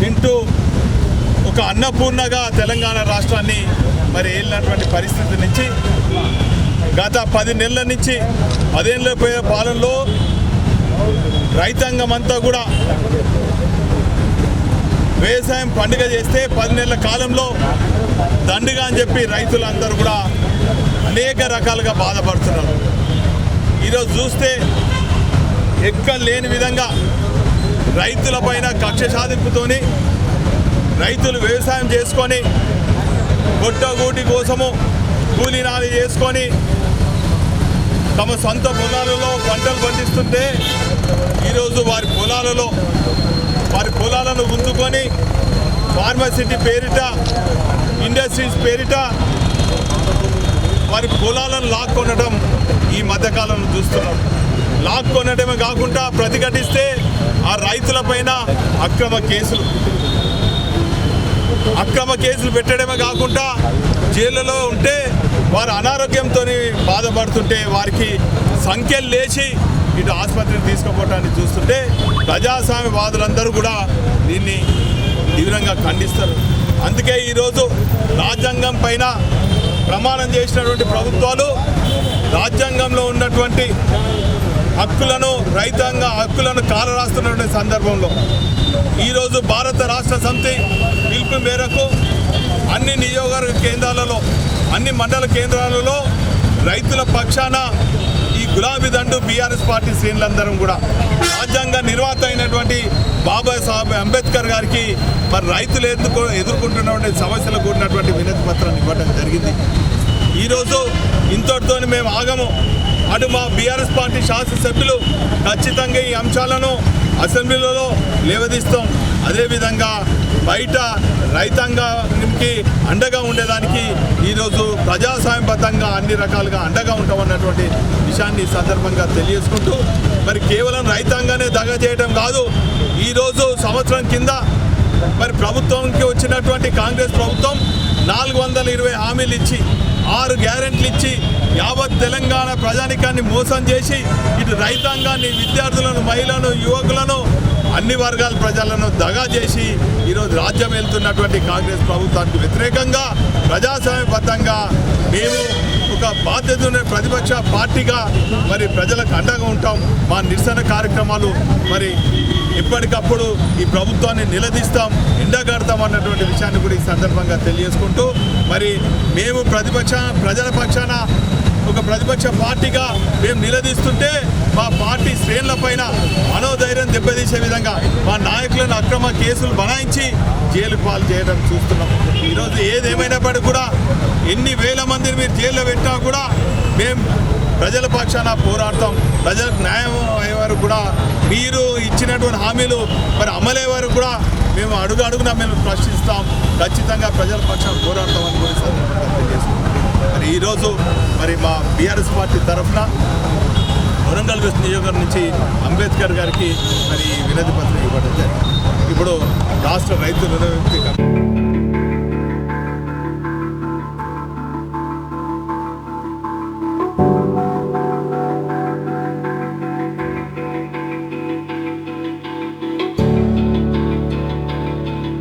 తింటూ ఒక అన్నపూర్ణగా తెలంగాణ రాష్ట్రాన్ని మరి వెళ్ళినటువంటి పరిస్థితి నుంచి గత పది నెలల నుంచి పదేళ్ళ పోయే పాలనలో రైతాంగం అంతా కూడా వ్యవసాయం పండుగ చేస్తే పది నెలల కాలంలో దండుగా అని చెప్పి రైతులందరూ కూడా అనేక రకాలుగా బాధపడుతున్నారు. ఈరోజు చూస్తే ఎక్కడ లేని విధంగా రైతుల పైన కక్ష సాధింపుతోని రైతులు వ్యవసాయం చేసుకొని గొట్టగూటి కోసము కూలీనాలు చేసుకొని తమ సొంత పొలాలలో పంటలు పండిస్తుంటే ఈరోజు వారి పొలాలలో వారి పొలాలను ఉంచుకొని ఫార్మసిటీ పేరిట ఇండస్ట్రీస్ పేరిట వారి పొలాలను లాక్కొనడం ఈ మధ్యకాలంలో చూస్తున్నాం. లాక్కొనడమే కాకుండా ప్రతిఘటిస్తే ఆ రైతుల పైన అక్రమ కేసులు. అక్రమ కేసులు పెట్టడమే కాకుండా జైళ్ళలో ఉంటే వారు అనారోగ్యంతో బాధపడుతుంటే వారికి సంఖ్యలు లేచి ఇటు ఆసుపత్రికి తీసుకుపోవటాన్ని చూస్తుంటే ప్రజాస్వామ్యవాదులందరూ కూడా దీన్ని తీవ్రంగా ఖండిస్తారు. అందుకే ఈరోజు రాజ్యాంగం పైన ప్రమాణం చేసినటువంటి ప్రభుత్వాలు రాజ్యాంగంలో ఉన్నటువంటి హక్కులను రైతాంగ హక్కులను కాలరాస్తున్నటువంటి సందర్భంలో. ఈరోజు భారత రాష్ట్ర సమితి పిలుపు మేరకు అన్ని నియోజకవర్గ కేంద్రాలలో అన్ని మండల కేంద్రాలలో రైతుల పక్షాన గులాబీ దండు బీఆర్ఎస్ పార్టీ శ్రేణులందరం కూడా రాజ్యాంగ నిర్వాత అయినటువంటి బాబా సాహెబ్ అంబేద్కర్ గారికి మరి రైతులు ఎందుకు ఎదుర్కొంటున్నటువంటి సమస్యలు కూడినటువంటి వినతి పత్రాన్ని ఇవ్వడం జరిగింది. ఈరోజు ఇంతటితో మేము ఆగము. అటు మా బీఆర్ఎస్ పార్టీ శాసనసభ్యులు ఖచ్చితంగా ఈ అంశాలను అసెంబ్లీలలో లేవదీస్తాం. అదేవిధంగా బయట రైతాంగానికి అండగా ఉండేదానికి ఈరోజు ప్రజాస్వామ్యబద్ధంగా అన్ని రకాలుగా అండగా ఉంటామన్నటువంటి విషయాన్ని సందర్భంగా తెలియజేసుకుంటూ మరి కేవలం రైతాంగానే దగ చేయడం కాదు ఈరోజు సంవత్సరం కింద మరి ప్రభుత్వంకి వచ్చినటువంటి కాంగ్రెస్ ప్రభుత్వం నాలుగు వందల ఇరవై హామీలు ఇచ్చి ఆరు గ్యారెంట్లు ఇచ్చి యావత్ తెలంగాణ ప్రజానికాన్ని మోసం చేసి ఇటు రైతాంగాన్ని విద్యార్థులను మహిళలను యువకులను అన్ని వర్గాల ప్రజలను దగా చేసి ఈరోజు రాజ్యం వెళ్తున్నటువంటి కాంగ్రెస్ ప్రభుత్వానికి వ్యతిరేకంగా ప్రజాస్వామ్యబద్ధంగా మేము ఒక బాధ్యత ప్రతిపక్ష పార్టీగా మరి ప్రజలకు అండగా ఉంటాం. మా నిరసన కార్యక్రమాలు మరి ఎప్పటికప్పుడు ఈ ప్రభుత్వాన్ని నిలదీస్తాం ఎండగడతాం అన్నటువంటి విషయాన్ని కూడా ఈ సందర్భంగా తెలియజేసుకుంటూ మరి మేము ప్రతిపక్ష ప్రజల పక్షాన ఒక ప్రతిపక్ష పార్టీగా మేము నిలదీస్తుంటే మా పార్టీ శ్రేణుల పైన మనోధైర్యం దెబ్బతీసే విధంగా మా నాయకులను అక్రమ కేసులు బనాయించి జైలు పాలు చేయడం చూస్తున్నాం. ఈరోజు ఏదేమైనప్పటికీ కూడా ఎన్ని వేల మందిని మీరు జైల్లో పెట్టినా కూడా మేము ప్రజల పక్షాన పోరాడతాం. ప్రజలకు న్యాయం అయ్యే వరకు కూడా మీరు ఇచ్చినటువంటి హామీలు మరి అమలయ్యే వరకు కూడా మేము అడుగు అడుగున మేము ప్రశ్నిస్తాం. ఖచ్చితంగా ప్రజల పక్షాన పోరాడతామని కూడా ఈ మరి ఈరోజు మరి మా బీఆర్ఎస్ పార్టీ తరఫున వరంగల్ వెస్ట్ నియోజకవర్గం నుంచి అంబేద్కర్ గారికి మరి వినతి పత్రం ఇవ్వడం జరిగింది. ఇప్పుడు రాష్ట్ర రైతు రుణ విముక్తి కమిటీ